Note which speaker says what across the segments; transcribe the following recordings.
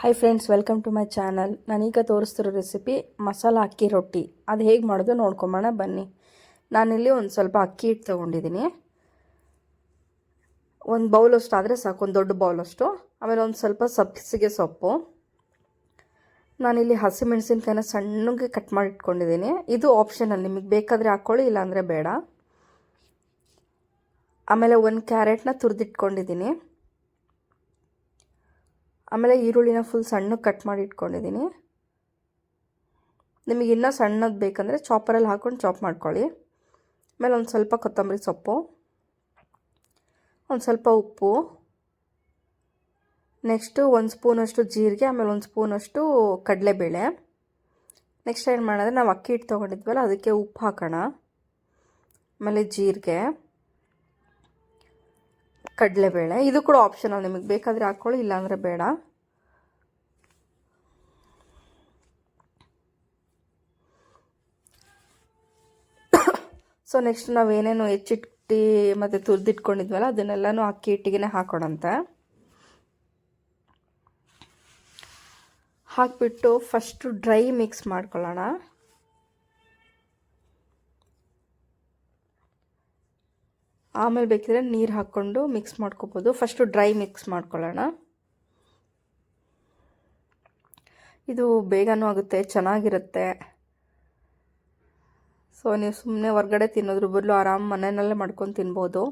Speaker 1: Hi friends welcome to my channel ನಾನೀಗ ತೋರಿಸ್ತಿರೋ recipe masala ಅಕ್ಕಿ ರೊಟ್ಟಿ. ಅದು ಹೇಗೆ ಮಾಡೋದು ನೋಡ್ಕೊಂಬೋಣ ಬನ್ನಿ. ನಾನಿಲ್ಲಿ ಒಂದು ಸ್ವಲ್ಪ ಅಕ್ಕಿ ಹಿಟ್ಟು ತೊಗೊಂಡಿದ್ದೀನಿ. ಒಂದು ಬೌಲಷ್ಟು ಆದರೆ ಸಾಕು, ಒಂದು ದೊಡ್ಡ ಬೌಲಷ್ಟು ಆಮೇಲೆ ಒಂದು ಸ್ವಲ್ಪ ಸಬ್ಸಿಗೆ ಸೊಪ್ಪು. ನಾನಿಲ್ಲಿ ಹಸಿಮೆಣಸಿನ್ಕಾಯಿನ ಸಣ್ಣಗೆ ಕಟ್ ಮಾಡಿ ಇಟ್ಕೊಂಡಿದ್ದೀನಿ ಇದು ಆಪ್ಷನಲ್ ನಿಮಗೆ ಬೇಕಾದರೆ ಹಾಕ್ಕೊಳ್ಳಿ ಇಲ್ಲಾಂದರೆ ಬೇಡ. ಆಮೇಲೆ ಒಂದು ಕ್ಯಾರೆಟ್ನ ತುರಿದಿಟ್ಕೊಂಡಿದ್ದೀನಿ. ಆಮೇಲೆ ಈರುಳ್ಳಿನ ಫುಲ್ ಸಣ್ಣಗೆ ಕಟ್ ಮಾಡಿ ಇಟ್ಕೊಂಡಿದ್ದೀನಿ ನಿಮಗೆ ಇನ್ನೂ ಸಣ್ಣದು ಬೇಕಂದರೆ ಚಾಪರಲ್ಲಿ ಹಾಕ್ಕೊಂಡು ಚಾಪ್ ಮಾಡ್ಕೊಳ್ಳಿ. ಆಮೇಲೆ ಒಂದು ಸ್ವಲ್ಪ ಕೊತ್ತಂಬರಿ ಸೊಪ್ಪು, ಒಂದು ಸ್ವಲ್ಪ ಉಪ್ಪು ನೆಕ್ಸ್ಟು ಒಂದು ಸ್ಪೂನಷ್ಟು ಜೀರಿಗೆ, ಆಮೇಲೆ ಒಂದು ಸ್ಪೂನಷ್ಟು ಕಡಲೆಬೇಳೆ. ನೆಕ್ಸ್ಟ್ ಏನು ಮಾಡಿದ್ರೆ ನಾವು ಅಕ್ಕಿ ಹಿಟ್ಟು ತೊಗೊಂಡಿದ್ವಲ್ಲ, ಅದಕ್ಕೆ ಉಪ್ಪು ಹಾಕೋಣ. ಆಮೇಲೆ ಜೀರಿಗೆ. ಕಡಲೆಬೇಳೆ. ಇದು ಕೂಡ ಆಪ್ಷನಲ್ ನಿಮಗೆ ಬೇಕಾದರೆ ಹಾಕ್ಕೊಳ್ಳಿ ಇಲ್ಲಾಂದರೆ ಬೇಡ. ಸೊ ನೆಕ್ಸ್ಟ್ ನಾವು ಏನೇನು ಹೆಚ್ಚಿಟ್ಟು ಮತ್ತು ತುರಿದಿಟ್ಕೊಂಡಿದ್ವಲ್ಲ, ಅದನ್ನೆಲ್ಲನೂ ಅಕ್ಕಿ ಹಿಟ್ಟಿಗೆ ಹಾಕೋಣಂತ. ಹಾಕಿಬಿಟ್ಟು ಫಸ್ಟು ಡ್ರೈ ಮಿಕ್ಸ್ ಮಾಡ್ಕೊಳ್ಳೋಣ. ಆಮೇಲೆ ಬೇಕಿದ್ರೆ ನೀರು ಹಾಕ್ಕೊಂಡು ಮಿಕ್ಸ್ ಮಾಡ್ಕೋಬೋದು. ಫಸ್ಟು ಡ್ರೈ ಮಿಕ್ಸ್ ಮಾಡ್ಕೊಳ್ಳೋಣ. ಇದು ಬೇಗನೂ ಆಗುತ್ತೆ, ಚೆನ್ನಾಗಿರುತ್ತೆ. ಸೊ ನೀವು ಸುಮ್ಮನೆ ಹೊರ್ಗಡೆ ತಿನ್ನೋದ್ರ ಬದಲು ಆರಾಮ್ ಮನೆಯಲ್ಲೇ ಮಾಡ್ಕೊಂಡು ತಿನ್ಬೋದು.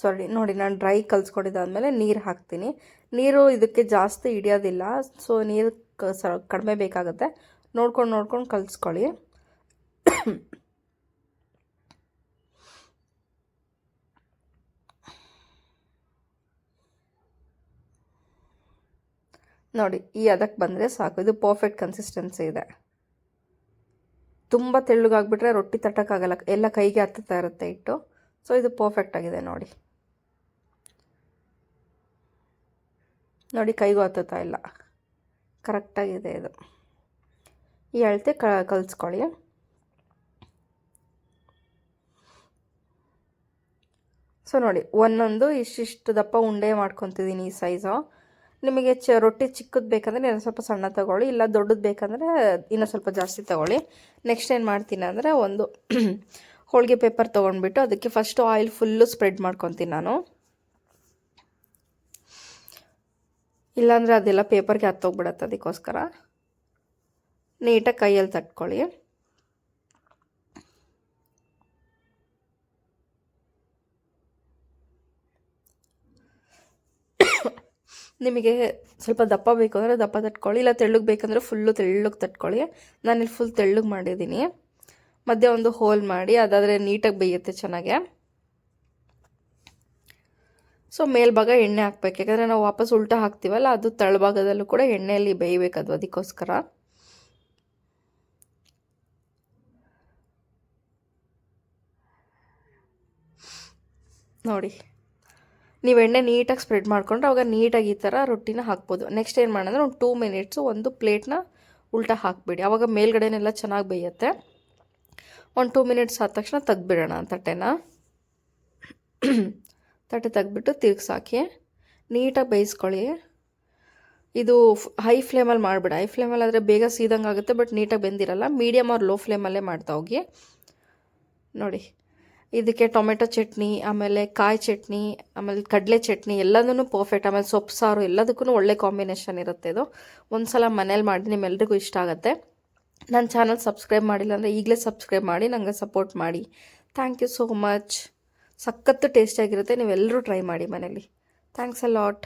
Speaker 1: ಸಾರಿ ನೋಡಿ, ನಾನು ಡ್ರೈ ಕಲಿಸ್ಕೊಂಡಿದ್ದಾದಮೇಲೆ ನೀರು ಹಾಕ್ತೀನಿ. ನೀರು ಇದಕ್ಕೆ ಜಾಸ್ತಿ ಹಿಡಿಯೋದಿಲ್ಲ. ಸೊ ನೀರು ಕಡಿಮೆ ಬೇಕಾಗುತ್ತೆ. ನೋಡ್ಕೊಂಡು ನೋಡ್ಕೊಂಡು ಕಲಿಸ್ಕೊಳ್ಳಿ. ನೋಡಿ, ಈ ಅದಕ್ಕೆ ಬಂದರೆ ಸಾಕು. ಇದು ಪರ್ಫೆಕ್ಟ್ ಕನ್ಸಿಸ್ಟೆನ್ಸಿ ಇದೆ. ತುಂಬ ತೆಳ್ಳಗಾಗ್ಬಿಟ್ರೆ ರೊಟ್ಟಿ ತಟ್ಟೋಕ್ಕಾಗಲ್ಲ. ಎಲ್ಲ ಕೈಗೆ ಹತ್ತುತ್ತಾ ಇರುತ್ತೆ ಇಟ್ಟು ಸೊ ಇದು ಪರ್ಫೆಕ್ಟ್ ಆಗಿದೆ ನೋಡಿ. ನೋಡಿ, ಕೈಗೂ ಹತ್ತುತ್ತಾ ಇಲ್ಲ. ಕರೆಕ್ಟಾಗಿದೆ ಇದು. ಈ ಅಳತೆ ಕ, ಕಲಿಸ್ಕೊಳ್ಳಿ. ಸೊ ನೋಡಿ, ಒಂದೊಂದು ಇಷ್ಟಿಷ್ಟು ದಪ್ಪ ಉಂಡೆ ಮಾಡ್ಕೊತಿದ್ದೀನಿ ಈ ಸೈಜು ನಿಮಗೆ ಚ ರೊಟ್ಟಿ ಚಿಕ್ಕದು ಬೇಕಂದರೆ ಇನ್ನೊಂದು ಸ್ವಲ್ಪ ಸಣ್ಣ ತೊಗೊಳ್ಳಿ, ಇಲ್ಲ ದೊಡ್ಡದು ಬೇಕಂದರೆ ಇನ್ನೂ ಸ್ವಲ್ಪ ಜಾಸ್ತಿ ತೊಗೊಳ್ಳಿ. ನೆಕ್ಸ್ಟ್ ಏನು ಮಾಡ್ತೀನಿ ಅಂದರೆ ಒಂದು ಹೋಳಿಗೆ ಪೇಪರ್ ತೊಗೊಂಡ್ಬಿಟ್ಟು ಅದಕ್ಕೆ ಫಸ್ಟು ಆಯಿಲ್ ಫುಲ್ಲು ಸ್ಪ್ರೆಡ್ ಮಾಡ್ಕೊತೀನಿ ನಾನು. ಇಲ್ಲಾಂದರೆ ಅದೆಲ್ಲ ಪೇಪರ್ಗೆ ಹತ್ತೋಗ್ಬಿಡತ್ತೆ ಅದಕ್ಕೋಸ್ಕರ. ನೀಟಾಗಿ ಕೈಯಲ್ಲಿ ತಟ್ಕೊಳ್ಳಿ. ನಿಮಗೆ ಸ್ವಲ್ಪ ದಪ್ಪ ಬೇಕು ಅಂದರೆ ದಪ್ಪ ತಟ್ಕೊಳ್ಳಿ, ಇಲ್ಲ ತೆಳ್ಳಗೆ ಬೇಕಂದರೆ ಫುಲ್ಲು ತೆಳ್ಳಗೆ ತಟ್ಕೊಳ್ಳಿ. ನಾನಿಲ್ಲಿ ಫುಲ್ ತೆಳ್ಳಗೆ ಮಾಡಿದ್ದೀನಿ. ಮಧ್ಯೆ ಒಂದು ಹೋಲ್ ಮಾಡಿ, ಅದಾದರೆ ನೀಟಾಗಿ ಬೇಯುತ್ತೆ ಚೆನ್ನಾಗೆ. ಸೊ ಮೇಲ್ಭಾಗ ಎಣ್ಣೆ ಹಾಕ್ಬೇಕು. ಯಾಕಂದರೆ ನಾವು ವಾಪಸ್ ಉಲ್ಟಾ ಹಾಕ್ತೀವಲ್ಲ, ಅದು ತಳಭಾಗದಲ್ಲೂ ಕೂಡ ಎಣ್ಣೆಯಲ್ಲಿ ಬೇಯಬೇಕದು ಅದು ಅದಕ್ಕೋಸ್ಕರ. ನೋಡಿ. ನೀವು ಎಣ್ಣೆ ನೀಟಾಗಿ ಸ್ಪ್ರೆಡ್ ಮಾಡ್ಕೊಂಡ್ರೆ ಅವಾಗ ನೀಟಾಗಿ ಈ ಥರ ರೊಟ್ಟಿನ ಹಾಕ್ಬೋದು. ನೆಕ್ಸ್ಟ್ ಏನು ಮಾಡೋಣ ಒಂದು ಟೂ ಮಿನಿಟ್ಸು ಒಂದು ಪ್ಲೇಟ್ನ ಉಲ್ಟಾ ಹಾಕಿಬಿಡಿ. ಅವಾಗ ಮೇಲ್ಗಡೆನೆಲ್ಲ ಚೆನ್ನಾಗಿ ಬೇಯುತ್ತೆ. ಒಂದು ಟೂ ಮಿನಿಟ್ಸ್ ಆದ ತಕ್ಷಣ ತೆಗ್ದುಬಿಡೋಣ ತಟ್ಟೆನ ತಟ್ಟೆ ತೆಗ್ದುಬಿಟ್ಟು ತಿರ್ಗಿಸಾಕಿ ನೀಟಾಗಿ ಬೇಯಿಸ್ಕೊಳ್ಳಿ. ಇದು ಹೈ ಫ್ಲೇಮಲ್ಲಿ ಮಾಡಿಬಿಡ. ಹೈ ಫ್ಲೇಮಲ್ಲಿ ಆದರೆ ಬೇಗ ಸೀದಂಗೆ ಆಗುತ್ತೆ ಬಟ್ ನೀಟಾಗಿ ಬೆಂದಿರಲ್ಲ. ಮೀಡಿಯಮ್ ಆರ್ ಲೋ ಫ್ಲೇಮಲ್ಲೇ ಮಾಡ್ತಾ ಹೋಗಿ. ನೋಡಿ. ಇದಕ್ಕೆ ಟೊಮೆಟೊ ಚಟ್ನಿ, ಆಮೇಲೆ ಕಾಯಿ ಚಟ್ನಿ, ಆಮೇಲೆ ಕಡಲೆ ಚಟ್ನಿ ಎಲ್ಲದೂ ಪರ್ಫೆಕ್ಟ್ ಆಮೇಲೆ ಸೊಪ್ಪು, ಸಾರು ಎಲ್ಲದಕ್ಕೂ ಒಳ್ಳೆ ಕಾಂಬಿನೇಷನ್ ಇರುತ್ತೆ ಇದು. ಒಂದು ಸಲ ಮನೇಲಿ ಮಾಡಿ ನಿಮ್ಮೆಲ್ರಿಗೂ ಇಷ್ಟ ಆಗುತ್ತೆ. ನನ್ನ ಚಾನಲ್ ಸಬ್ಸ್ಕ್ರೈಬ್ ಮಾಡಿಲ್ಲ ಅಂದರೆ ಈಗಲೇ ಸಬ್ಸ್ಕ್ರೈಬ್ ಮಾಡಿ ನನಗೆ ಸಪೋರ್ಟ್ ಮಾಡಿ. ಥ್ಯಾಂಕ್ ಯು ಸೋ ಮಚ್ ಸಖತ್ತು ಟೇಸ್ಟಿಯಾಗಿರುತ್ತೆ ನೀವೆಲ್ಲರೂ ಟ್ರೈ ಮಾಡಿ ಮನೇಲಿ. Thanks a lot